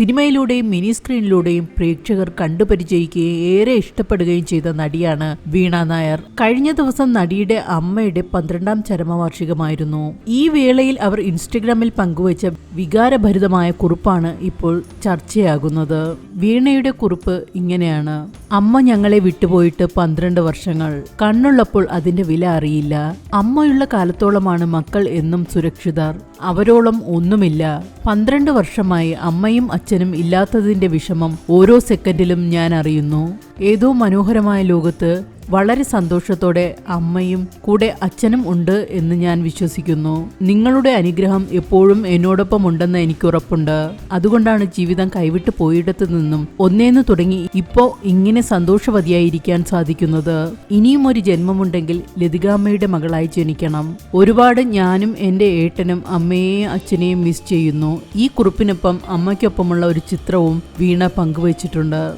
സിനിമയിലൂടെയും mini സ്ക്രീനിലൂടെയും പ്രേക്ഷകർ കണ്ടുപരിചയിക്കുകയും ഏറെ ഇഷ്ടപ്പെടുകയും ചെയ്ത നടിയാണ് വീണ നായർ. കഴിഞ്ഞ ദിവസം നടിയുടെ അമ്മയുടെ പന്ത്രണ്ടാം ചരമവാർഷികമായിരുന്നു. ഈ വേളയിൽ അവർ ഇൻസ്റ്റഗ്രാമിൽ പങ്കുവച്ച വികാരഭരിതമായ കുറിപ്പാണ് ഇപ്പോൾ ചർച്ചയാകുന്നത്. വീണയുടെ കുറിപ്പ് ഇങ്ങനെയാണ്. അമ്മ ഞങ്ങളെ വിട്ടുപോയിട്ട് പന്ത്രണ്ട് വർഷങ്ങൾ. കണ്ണുള്ളപ്പോൾ അതിന്റെ വില അറിയില്ല. അമ്മയുള്ള കാലത്തോളമാണ് മക്കൾ എന്നും സുരക്ഷിതർ. അവരോളം ഒന്നുമില്ല. പന്ത്രണ്ട് വർഷമായി അമ്മയും അച്ഛനും ഇല്ലാത്തതിന്റെ വിഷമം ഓരോ സെക്കൻഡിലും ഞാൻ അറിയുന്നു. ഏതോ മനോഹരമായ ലോകത്ത് വളരെ സന്തോഷത്തോടെ അമ്മയും കൂടെ അച്ഛനും ഉണ്ട് എന്ന് ഞാൻ വിശ്വസിക്കുന്നു. നിങ്ങളുടെ അനുഗ്രഹം എപ്പോഴും എന്നോടൊപ്പം ഉണ്ടെന്ന് എനിക്ക് ഉറപ്പുണ്ട്. അതുകൊണ്ടാണ് ജീവിതം കൈവിട്ട് പോയിടത്തു നിന്നും ഒന്നേന്ന് തുടങ്ങി ഇപ്പോ ഇങ്ങനെ സന്തോഷവതിയായിരിക്കാൻ സാധിക്കുന്നത്. ഇനിയും ഒരു ജന്മമുണ്ടെങ്കിൽ ലതികാമ്മയുടെ മകളായി ജനിക്കണം. ഒരുപാട് ഞാനും എന്റെ ഏട്ടനും അമ്മയെയും അച്ഛനെയും മിസ് ചെയ്യുന്നു. ഈ കുറിപ്പിനൊപ്പം അമ്മയ്ക്കൊപ്പമുള്ള ഒരു ചിത്രവും വീണ പങ്കുവച്ചിട്ടുണ്ട്.